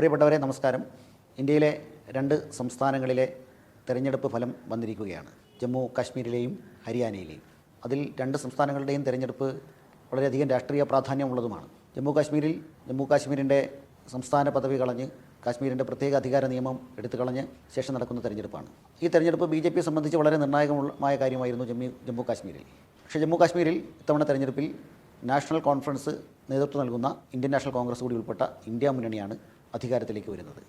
പ്രിയപ്പെട്ടവരെ നമസ്കാരം. ഇന്ത്യയിലെ രണ്ട് സംസ്ഥാനങ്ങളിലെ തെരഞ്ഞെടുപ്പ് ഫലം വന്നിരിക്കുകയാണ്. ജമ്മു കാശ്മീരിലെയും ഹരിയാനയിലെയും. അതിൽ രണ്ട് സംസ്ഥാനങ്ങളുടെയും തെരഞ്ഞെടുപ്പ് വളരെയധികം രാഷ്ട്രീയ പ്രാധാന്യമുള്ളതുമാണ്. ജമ്മു കാശ്മീരിൽ ജമ്മു കാശ്മീരിന്റെ സംസ്ഥാന പദവി കളഞ്ഞ് കാശ്മീരിന്റെ പ്രത്യേക അധികാര നിയമം എടുത്തു കളഞ്ഞ് ശേഷം നടക്കുന്ന തെരഞ്ഞെടുപ്പാണ്. ഈ തെരഞ്ഞെടുപ്പ് ബി ജെ പിയെ സംബന്ധിച്ച് വളരെ നിർണായകമായ കാര്യമായിരുന്നു ജമ്മു ജമ്മു കാശ്മീരിൽ. പക്ഷേ ജമ്മു കാശ്മീരിൽ ഇത്തവണ തെരഞ്ഞെടുപ്പിൽ നാഷണൽ കോൺഫറൻസ് നേതൃത്വം നൽകുന്ന ഇന്ത്യൻ നാഷണൽ കോൺഗ്രസ് കൂടി ഉൾപ്പെട്ട ഇന്ത്യ മുന്നണിയാണ് അധികാരത്തിലേക്ക് വരുന്നത്.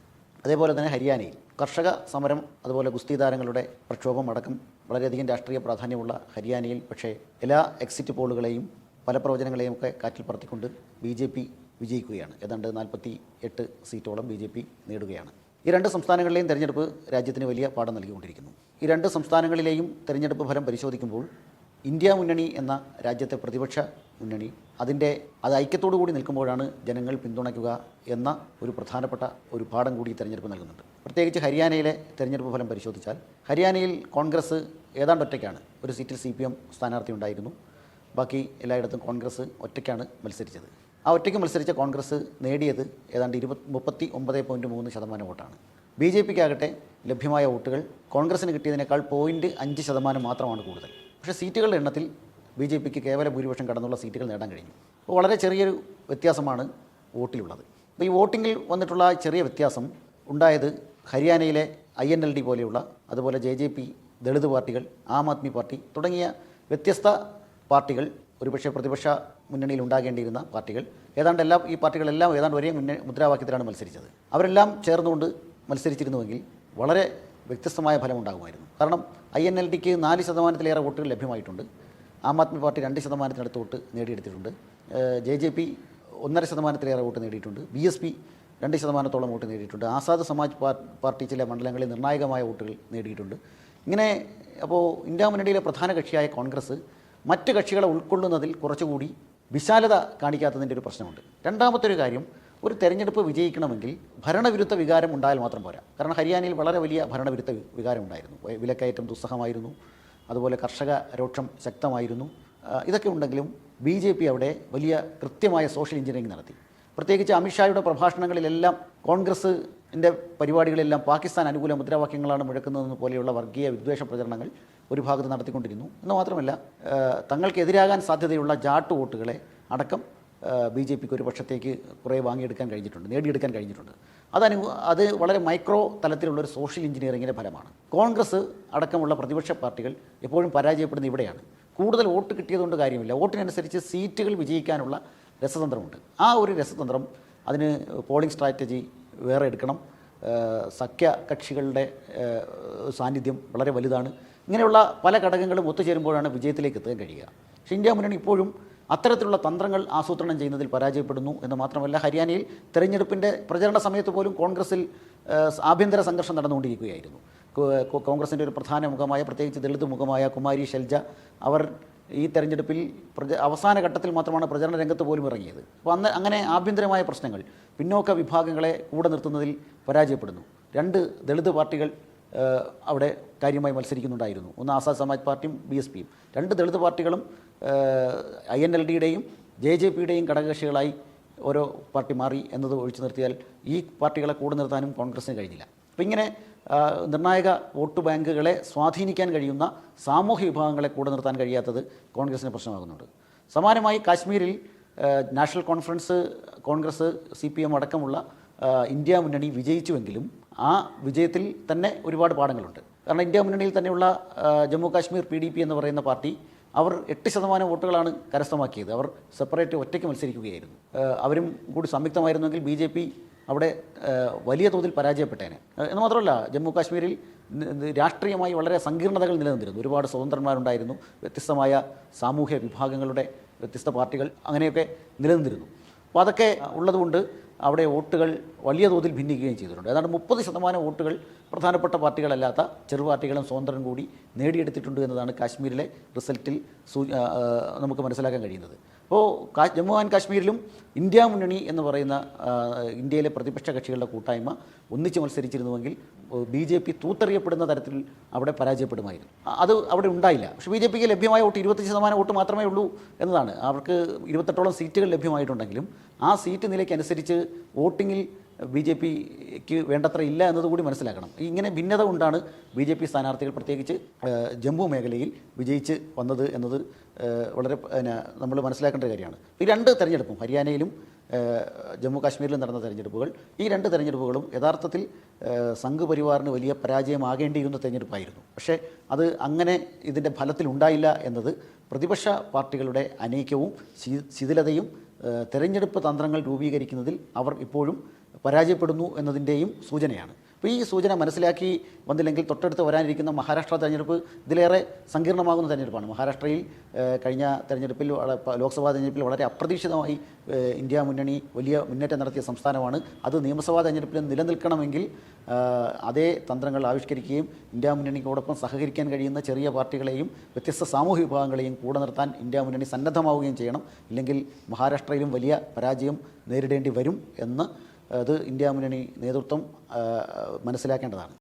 അതേപോലെ തന്നെ ഹരിയാനയിൽ കർഷക സമരം അതുപോലെ ഗുസ്തി താരങ്ങളുടെ പ്രക്ഷോഭം അടക്കം വളരെയധികം രാഷ്ട്രീയ പ്രാധാന്യമുള്ള ഹരിയാനയിൽ പക്ഷേ എല്ലാ എക്സിറ്റ് പോളുകളെയും പല പ്രവചനങ്ങളെയും ഒക്കെ കാറ്റിൽ പറത്തിക്കൊണ്ട് ബി ജെ പി വിജയിക്കുകയാണ്. ഏതാണ്ട് നാൽപ്പത്തി എട്ട് സീറ്റോളം ബി ജെ പി നേടുകയാണ്. ഈ രണ്ട് സംസ്ഥാനങ്ങളിലെയും തെരഞ്ഞെടുപ്പ് രാജ്യത്തിന് വലിയ പാഠം നൽകിക്കൊണ്ടിരിക്കുന്നു. ഈ രണ്ട് സംസ്ഥാനങ്ങളിലെയും തെരഞ്ഞെടുപ്പ് ഫലം പരിശോധിക്കുമ്പോൾ ഇന്ത്യ മുന്നണി എന്ന രാജ്യത്തെ പ്രതിപക്ഷ മുന്നണി അതിന്റെ അത് ഐക്യത്തോടു കൂടി നിൽക്കുമ്പോഴാണ് ജനങ്ങൾ പിന്തുണയ്ക്കുക എന്ന ഒരു പ്രധാനപ്പെട്ട ഒരു പാഠം കൂടി തെരഞ്ഞെടുപ്പ് നൽകുന്നുണ്ട്. പ്രത്യേകിച്ച് ഹരിയാനയിലെ തെരഞ്ഞെടുപ്പ് ഫലം പരിശോധിച്ചാൽ ഹരിയാനയിൽ കോൺഗ്രസ് ഏതാണ്ട് ഒറ്റയ്ക്കാണ്. ഒരു സീറ്റിൽ സി പി എം സ്ഥാനാർത്ഥി ഉണ്ടായിരുന്നു. ബാക്കി എല്ലായിടത്തും കോൺഗ്രസ് ഒറ്റയ്ക്കാണ് മത്സരിച്ചത്. ആ ഒറ്റയ്ക്ക് മത്സരിച്ച കോൺഗ്രസ് നേടിയത് ഏതാണ്ട് ഇരുപത് മുപ്പത്തി ഒമ്പത് പോയിന്റ് മൂന്ന് ശതമാനം വോട്ടാണ്. ബി ജെ പിക്കാകട്ടെ ലഭ്യമായ വോട്ടുകൾ കോൺഗ്രസിന് കിട്ടിയതിനേക്കാൾ പോയിന്റ് അഞ്ച് ശതമാനം മാത്രമാണ് കൂടുതൽ. പക്ഷേ സീറ്റുകളുടെ എണ്ണത്തിൽ ബി ജെ പിക്ക് കേവല ഭൂരിപക്ഷം കടന്നുള്ള സീറ്റുകൾ നേടാൻ കഴിഞ്ഞു. അപ്പോൾ വളരെ ചെറിയൊരു വ്യത്യാസമാണ് വോട്ടിലുള്ളത്. അപ്പോൾ ഈ വോട്ടിങ്ങിൽ വന്നിട്ടുള്ള ചെറിയ വ്യത്യാസം ഉണ്ടായത് ഹരിയാനയിലെ ഐ എൻ എൽ ഡി പോലെയുള്ള അതുപോലെ ജെ ജെ പി ദളിത് പാർട്ടികൾ ആം ആദ്മി പാർട്ടി തുടങ്ങിയ വ്യത്യസ്ത പാർട്ടികൾ ഒരുപക്ഷെ പ്രതിപക്ഷ മുന്നണിയിൽ ഉണ്ടാകേണ്ടിയിരുന്ന പാർട്ടികൾ ഏതാണ്ട് എല്ലാ ഈ പാർട്ടികളെല്ലാം ഏതാണ്ട് ഒരേ മുന്നേ മുദ്രാവാക്യത്തിലാണ് മത്സരിച്ചത്. അവരെല്ലാം ചേർന്നുകൊണ്ട് മത്സരിച്ചിരുന്നുവെങ്കിൽ വളരെ വ്യത്യസ്തമായ ഫലമുണ്ടാകുമായിരുന്നു. കാരണം ഐ എൻ എൽ ഡിക്ക് നാല് ശതമാനത്തിലേറെ വോട്ടുകൾ ലഭ്യമായിട്ടുണ്ട്. ആം ആദ്മി പാർട്ടി രണ്ട് ശതമാനത്തിനടുത്ത് വോട്ട് നേടിയെടുത്തിട്ടുണ്ട്. ജെ ജെ പി ഒന്നര ശതമാനത്തിലേറെ വോട്ട് നേടിയിട്ടുണ്ട്. ബി എസ് പി രണ്ട് ശതമാനത്തോളം വോട്ട് നേടിയിട്ടുണ്ട്. ആസാദ് സമാജ് പാർട്ടി ചില മണ്ഡലങ്ങളിൽ നിർണായകമായ വോട്ടുകൾ നേടിയിട്ടുണ്ട്. ഇങ്ങനെ അപ്പോൾ ഇന്ത്യ മുന്നണിയിലെ പ്രധാന കക്ഷിയായ കോൺഗ്രസ് മറ്റ് കക്ഷികളെ ഉൾക്കൊള്ളുന്നതിൽ കുറച്ചുകൂടി വിശാലത കാണിക്കാത്തതിന്റെ ഒരു പ്രശ്നമുണ്ട്. രണ്ടാമത്തെ ഒരു കാര്യം ഒരു തെരഞ്ഞെടുപ്പ് വിജയിക്കണമെങ്കിൽ ഭരണവിരുദ്ധ വികാരം ഉണ്ടായാൽ മാത്രം പോരാ. കാരണം ഹരിയാനയിൽ വളരെ വലിയ ഭരണവിരുദ്ധ വികാരം ഉണ്ടായിരുന്നു വിലക്കയറ്റം ദുസ്സഹമായിരുന്നു. അതുപോലെ കർഷക രോക്ഷം ശക്തമായിരുന്നു. ഇതൊക്കെ ഉണ്ടെങ്കിലും ബി ജെ പി അവിടെ വലിയ കൃത്യമായ സോഷ്യൽ എഞ്ചിനീയറിംഗ് നടത്തി. പ്രത്യേകിച്ച് അമിത്ഷായുടെ പ്രഭാഷണങ്ങളിലെല്ലാം കോൺഗ്രസിന്റെ പരിപാടികളെല്ലാം പാകിസ്ഥാൻ അനുകൂല മുദ്രാവാക്യങ്ങളാണ് മുഴക്കുന്നതെന്ന് പോലെയുള്ള വർഗീയ വിദ്വേഷ പ്രചരണങ്ങൾ ഒരു ഭാഗത്ത് നടത്തിക്കൊണ്ടിരുന്നു. എന്ന് മാത്രമല്ല തങ്ങൾക്ക് തങ്ങൾക്കെതിരാകാൻ സാധ്യതയുള്ള ജാട്ട് വോട്ടുകളെ അടക്കം ബി ജെ പിക്ക് ഒരു പക്ഷത്തേക്ക് കുറേ വാങ്ങിയെടുക്കാൻ കഴിഞ്ഞിട്ടുണ്ട് നേടിയെടുക്കാൻ കഴിഞ്ഞിട്ടുണ്ട്. അതനു അത് വളരെ മൈക്രോ തലത്തിലുള്ള ഒരു സോഷ്യൽ എഞ്ചിനീയറിങ്ങിന്റെ ഫലമാണ്. കോൺഗ്രസ് അടക്കമുള്ള പ്രതിപക്ഷ പാർട്ടികൾ എപ്പോഴും പരാജയപ്പെടുന്ന ഇവിടെയാണ്. കൂടുതൽ വോട്ട് കിട്ടിയതുകൊണ്ട് കാര്യമില്ല. വോട്ടിനനുസരിച്ച് സീറ്റുകൾ വിജയിക്കാനുള്ള രസതന്ത്രമുണ്ട്. ആ ഒരു രസതന്ത്രം അതിന് പോളിംഗ് സ്ട്രാറ്റജി വേറെ എടുക്കണം. സഖ്യ കക്ഷികളുടെ സാന്നിധ്യം വളരെ വലുതാണ്. ഇങ്ങനെയുള്ള പല ഘടകങ്ങളും ഒത്തുചേരുമ്പോഴാണ് വിജയത്തിലേക്ക് എത്താൻ കഴിയുക. പക്ഷേ ഇന്ത്യ മുന്നണി ഇപ്പോഴും അത്തരത്തിലുള്ള തന്ത്രങ്ങൾ ആസൂത്രണം ചെയ്യുന്നതിൽ പരാജയപ്പെടുന്നു എന്ന് മാത്രമല്ല ഹരിയാനയിൽ തെരഞ്ഞെടുപ്പിന്റെ പ്രചരണ സമയത്ത് പോലും കോൺഗ്രസിൽ ആഭ്യന്തര സംഘർഷം നടന്നുകൊണ്ടിരിക്കുകയായിരുന്നു. കോൺഗ്രസിന്റെ ഒരു പ്രധാന മുഖമായ പ്രത്യേകിച്ച് ദളിത് മുഖമായ കുമാരി ഷെൽജ അവർ ഈ തെരഞ്ഞെടുപ്പിൽ പ്രച അവസാന ഘട്ടത്തിൽ മാത്രമാണ് പ്രചരണ രംഗത്ത് പോലും ഇറങ്ങിയത്. അപ്പോൾ അന്ന് അങ്ങനെ ആഭ്യന്തരമായ പ്രശ്നങ്ങൾ പിന്നോക്ക വിഭാഗങ്ങളെ കൂടെ നിർത്തുന്നതിൽ പരാജയപ്പെടുന്നു. രണ്ട് ദളിത് പാർട്ടികൾ അവിടെ കാര്യമായി മത്സരിക്കുന്നുണ്ടായിരുന്നു. ഒന്ന് ആസാദ് സമാജ് പാർട്ടിയും ബി എസ് പിയും. രണ്ട് ദളിത് പാർട്ടികളും ഐ എൻ എൽ ഡിയുടെയും ജെ ജെ പിയുടെയും ഘടകകക്ഷികളായി ഓരോ പാർട്ടി മാറി എന്നത് ഒഴിച്ചു നിർത്തിയാൽ ഈ പാർട്ടികളെ കൂടെ നിർത്താനും കോൺഗ്രസിന് കഴിഞ്ഞില്ല. അപ്പോൾ ഇങ്ങനെ നിർണായക വോട്ട് ബാങ്കുകളെ സ്വാധീനിക്കാൻ കഴിയുന്ന സാമൂഹ്യ വിഭാഗങ്ങളെ കൂടെ നിർത്താൻ കഴിയാത്തത് കോൺഗ്രസിന് പ്രശ്നമാകുന്നുണ്ട്. സമാനമായി കാശ്മീരിൽ National Conference Congress C P M അടക്കമുള്ള ഇന്ത്യ മുന്നണി വിജയിച്ചുവെങ്കിലും ആ വിജയത്തിൽ തന്നെ ഒരുപാട് പാഠങ്ങളുണ്ട്. കാരണം ഇന്ത്യ മുന്നണിയിൽ തന്നെയുള്ള Jammu Kashmir P D P എന്ന് പറയുന്ന പാർട്ടി അവർ എട്ട് ശതമാനം വോട്ടുകളാണ് കരസ്ഥമാക്കിയത്. അവർ സെപ്പറേറ്റ് ഒറ്റയ്ക്ക് മത്സരിക്കുകയായിരുന്നു. അവരും കൂടി സംയുക്തമായിരുന്നെങ്കിൽ ബി ജെ പി അവിടെ വലിയ തോതിൽ പരാജയപ്പെട്ടേനെ. എന്ന് മാത്രമല്ല ജമ്മു കാശ്മീരിൽ രാഷ്ട്രീയമായി വളരെ സങ്കീർണതകൾ നിലനിന്നിരുന്നു. ഒരുപാട് സ്വതന്ത്രന്മാരുണ്ടായിരുന്നു. വ്യത്യസ്തമായ സാമൂഹ്യ വിഭാഗങ്ങളുടെ വ്യത്യസ്ത പാർട്ടികൾ അങ്ങനെയൊക്കെ നിലനിന്നിരുന്നു. അപ്പോൾ അതൊക്കെ ഉള്ളതുകൊണ്ട് അവിടെ വോട്ടുകൾ വലിയ തോതിൽ ഭിന്നിക്കുകയും ചെയ്തിട്ടുണ്ട്. ഏതാണ്ട് മുപ്പത് ശതമാനം വോട്ടുകൾ പ്രധാനപ്പെട്ട പാർട്ടികളല്ലാത്ത ചെറു പാർട്ടികളും സ്വതന്ത്രം കൂടി നേടിയെടുത്തിട്ടുണ്ട് എന്നതാണ് കാശ്മീരിലെ റിസൾട്ടിൽ നമുക്ക് മനസ്സിലാക്കാൻ കഴിയുന്നത്. അപ്പോൾ കാ ജമ്മു ആൻഡ് കാശ്മീരിലും ഇന്ത്യ മുന്നണി എന്ന് പറയുന്ന ഇന്ത്യയിലെ പ്രതിപക്ഷ കക്ഷികളുടെ കൂട്ടായ്മ ഒന്നിച്ച് മത്സരിച്ചിരുന്നുവെങ്കിൽ ബി ജെ പി തൂത്തെറിയപ്പെടുന്ന തരത്തിൽ അവിടെ പരാജയപ്പെടുമായിരുന്നു. അത് അവിടെ ഉണ്ടായില്ല. പക്ഷേ ബി ജെ പിക്ക് ലഭ്യമായ വോട്ട് ഇരുപത്തഞ്ച് ശതമാനം വോട്ട് മാത്രമേ ഉള്ളൂ എന്നതാണ്. അവർക്ക് ഇരുപത്തെട്ടോളം സീറ്റുകൾ ലഭ്യമായിട്ടുണ്ടെങ്കിലും ആ സീറ്റ് നിലയ്ക്കനുസരിച്ച് വോട്ടിങ്ങിൽ ബി ജെ പിക്ക് വേണ്ടത്ര ഇല്ല എന്നതുകൂടി മനസ്സിലാക്കണം. ഇങ്ങനെ ഭിന്നത കൊണ്ടാണ് ബി ജെ പി സ്ഥാനാർത്ഥികൾ പ്രത്യേകിച്ച് ജമ്മു മേഖലയിൽ വിജയിച്ച് വന്നത് എന്നത് വളരെ നമ്മൾ മനസ്സിലാക്കേണ്ട കാര്യമാണ്. ഈ രണ്ട് തെരഞ്ഞെടുപ്പും ഹരിയാനയിലും ജമ്മു കാശ്മീരിലും നടന്ന തെരഞ്ഞെടുപ്പുകൾ ഈ രണ്ട് തെരഞ്ഞെടുപ്പുകളും യഥാർത്ഥത്തിൽ സംഘപരിവാറിന് സംഘ് പരിവാറിന് വലിയ പരാജയമാകേണ്ടിയിരുന്ന തെരഞ്ഞെടുപ്പായിരുന്നു. പക്ഷേ അത് അങ്ങനെ ഇതിന്റെ ഫലത്തിൽ ഉണ്ടായില്ല എന്നത് പ്രതിപക്ഷ പാർട്ടികളുടെ അനൈക്യവും ശിഥിലതയും തെരഞ്ഞെടുപ്പ് തന്ത്രങ്ങൾ രൂപീകരിക്കുന്നതിൽ അവർ ഇപ്പോഴും പരാജയപ്പെടുന്നു എന്നതിന്റെയും സൂചനയാണ്. അപ്പോൾ ഈ സൂചന മനസ്സിലാക്കി വന്നില്ലെങ്കിൽ തൊട്ടടുത്ത് വരാനിരിക്കുന്ന മഹാരാഷ്ട്ര തെരഞ്ഞെടുപ്പ് ഇതിലേറെ സങ്കീർണമാകുന്ന തെരഞ്ഞെടുപ്പാണ്. മഹാരാഷ്ട്രയിൽ കഴിഞ്ഞ തെരഞ്ഞെടുപ്പിൽ ലോക്സഭാ തെരഞ്ഞെടുപ്പിൽ വളരെ അപ്രതീക്ഷിതമായി ഇന്ത്യ മുന്നണി വലിയ മുന്നേറ്റം നടത്തിയ സംസ്ഥാനമാണ്. അത് നിയമസഭാ തെരഞ്ഞെടുപ്പിൽ നിലനിൽക്കണമെങ്കിൽ അതേ തന്ത്രങ്ങൾ ആവിഷ്കരിക്കുകയും ഇന്ത്യ മുന്നണിക്കോടൊപ്പം സഹകരിക്കാൻ കഴിയുന്ന ചെറിയ പാർട്ടികളെയും വ്യത്യസ്ത സാമൂഹ്യ വിഭാഗങ്ങളെയും കൂടെ നിർത്താൻ ഇന്ത്യ മുന്നണി സന്നദ്ധമാവുകയും ചെയ്യണം. ഇല്ലെങ്കിൽ മഹാരാഷ്ട്രയിലും വലിയ പരാജയം നേരിടേണ്ടി വരും എന്ന് അത് ഇന്ത്യ മുന്നണി നേതൃത്വം മനസ്സിലാക്കേണ്ടതാണ്.